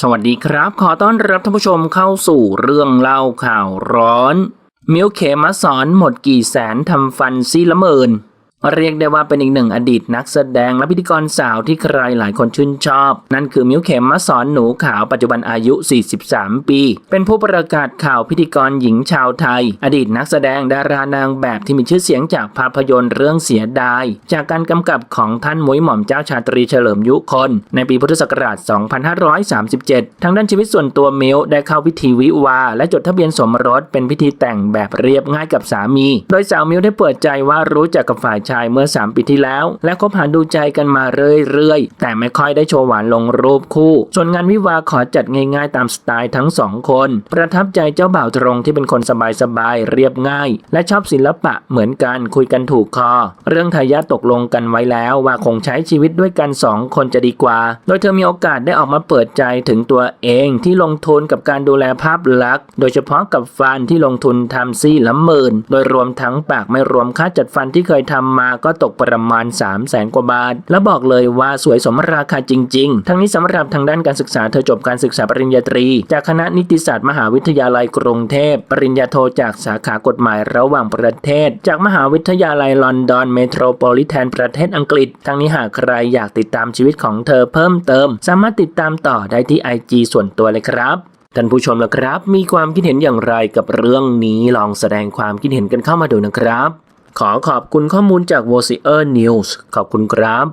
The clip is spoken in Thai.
สวัสดีครับ ขอต้อนรับท่านผู้ชมเข้าสู่เรื่องเล่าข่าวร้อน มิวเขมาสอนหมดกี่แสนทำฟันซี่ละเมิน เรียกได้ว่าเป็นอีกหนึ่งอดีตนักแสดงและพิธีกรสาวที่ใครหลายคนชื่นชอบ นั่นคือมิวเข็มมาสอนหนูขาวปัจจุบันอายุ 43 ปี เป็นผู้ประกาศข่าวพิธีกรหญิงชาวไทย อดีตนักแสดงดารานางแบบที่มีชื่อเสียงจากภาพยนตร์เรื่องเสียดาย จากการกำกับของท่านมุ้ยหม่อมเจ้าชาตรีเฉลิมยุคน ในปีพุทธศักราช 2537 ทางด้านชีวิตส่วนตัวมิวได้เข้าพิธีวิวา และจดทะเบียนสมรสเป็นพิธีแต่งแบบเรียบง่ายกับสามี โดยสาวมิวได้เปิดใจว่ารู้จักกับฝ่ายชายเมื่อ 3 ปีที่แล้ว และคบหาดูใจกันมาเรื่อยๆ แต่ไม่ค่อยได้โชว์หวานลงรูปคู่ ส่วนงานวิวาขอจัดง่ายๆ ตามสไตล์ทั้งสองคน ประทับใจเจ้าบ่าวตรงที่เป็นคนสบายๆ เรียบง่าย และชอบศิลปะเหมือนกันคุยกันถูกคอ เรื่องทายาทตกลงกันไว้แล้วว่าคงใช้ชีวิตด้วยกันสองคนจะดีกว่า โดยเธอมีโอกาสได้ออกมาเปิดใจถึงตัวเองที่ลงทุนกับการดูแลภาพลักษณ์ โดยเฉพาะกับฟันที่ลงทุนทำซี่ละหมื่น โดยรวมทั้งปากไม่รวมค่าจัดฟันที่เคยทำมาก็ตกประมาณ 3 0 0แสนกว่าบาท และบอกเลยว่าสวยสมราคาจริง ๆ ทั้งนี้สำหรับทางด้านการศึกษาเธอจบการศึกษาปริญญาตรี จากคณะนิติศาสตร์มหาวิทยาลัยกรุงเทพ ปริญญาโทจากสาขากฎหมายระหว่างประเทศ จากมหาวิทยาลัยลอนดอนเมโทรโพลิแทนประเทศอังกฤษ ทั้งนี้หากใครอยากติดตามชีวิตของเธอเพิ่มเติม สามารถติดตามต่อได้ที่ IG ส่วนตัวเลยครับท่านผู้ชมละครับ มีความคิดเห็นอย่างไรกับเรื่องนี้ลองแสดงความคิดเห็นกันเข้ามาดูนะครับ ขอขอบคุณข้อมูลจาก v o c e r News ขอบคุณครับ